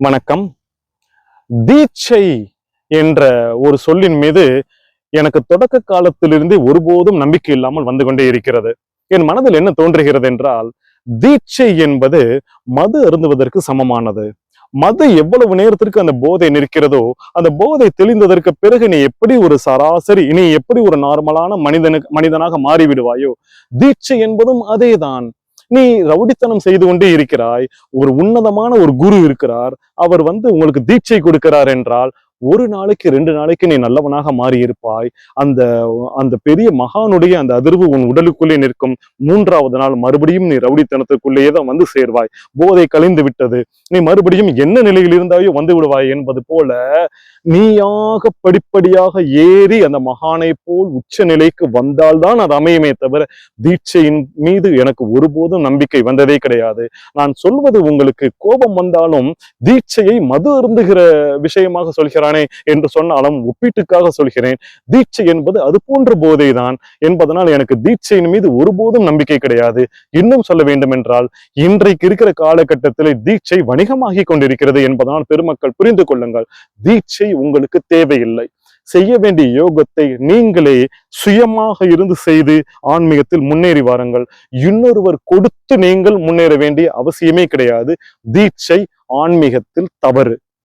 வணக்கம். தீட்சை என்ற ஒரு சொல்லின் மீது எனக்கு தொடக்க காலத்திலிருந்தே ஒருபோதும் நம்பிக்கை இல்லாமல் வந்து கொண்டே இருக்கிறது. என் மனதில் என்ன தோன்றுகிறது என்றால் தீட்சை என்பது மது அருந்துவதற்கு சமமானது. மது எவ்வளவு நேரத்திற்கு அந்த போதை நிற்கிறதோ அந்த போதை தெளிந்ததற்கு பிறகு நீ எப்படி ஒரு சராசரி நீ எப்படி ஒரு நார்மலான மனிதனுக்கு மனிதனாக மாறிவிடுவாயோ தீட்சை என்பதும் அதேதான். நீ ரவுடித்தனம் செய்து கொண்டே இருக்கிறாய். ஒரு உன்னதமான ஒரு குரு இருக்கிறார். அவர் வந்து உங்களுக்கு தீட்சை கொடுக்கிறார் என்றால் ஒரு நாளைக்கு ரெண்டு நாளைக்கு நீ நல்லவனாக மாறி இருப்பாய் அந்த அந்த பெரிய மகானுடைய அந்த அதிர்வு உன் உடலுக்குள்ளே நிற்கும். மூன்றாவது நாள் மறுபடியும் நீ ரவுடித்தனத்துக்குள்ளேயே தான் வந்து சேர்வாய். போதை கழிந்து விட்டது. நீ மறுபடியும் என்ன நிலையில் இருந்தாயோ வந்து விடுவாய் என்பது போல நீயாக படிப்படியாக ஏறி அந்த மகானை போல் உச்ச நிலைக்கு வந்தால்தான் அது அமையுமே தவிர தீட்சையின் மீது எனக்கு ஒருபோதும் நம்பிக்கை வந்ததே கிடையாது. நான் சொல்வது உங்களுக்கு கோபம் வந்தாலும் தீட்சையை மது அருந்துகிற விஷயமாக சொல்கிறார் சொல்கிறானே என்று சொன்னாலும் ஒப்பீட்டுக்காக சொல்கிறேன். தீட்சை என்பது அது போன்ற போதைதான் என்பதனால் எனக்கு தீட்சையின் மீது ஒருபோதும் நம்பிக்கை கிடையாது. இன்னும் சொல்ல வேண்டும் என்றால் இன்றைக்கு இருக்கிற காலகட்டத்தில் தீட்சை வணிகமாகி கொண்டிருக்கிறது என்பதனால் பெருமக்கள் புரிந்து கொள்ளுங்கள். தீட்சை உங்களுக்கு தேவையில்லை. செய்ய வேண்டிய யோகத்தை நீங்களே சுயமாக இருந்து செய்து ஆன்மீகத்தில் முன்னேறி வாருங்கள். இன்னொருவர் கொடுத்து நீங்கள் முன்னேற வேண்டிய அவசியமே கிடையாது. தீட்சை ஆன்மீகத்தில் தவறு.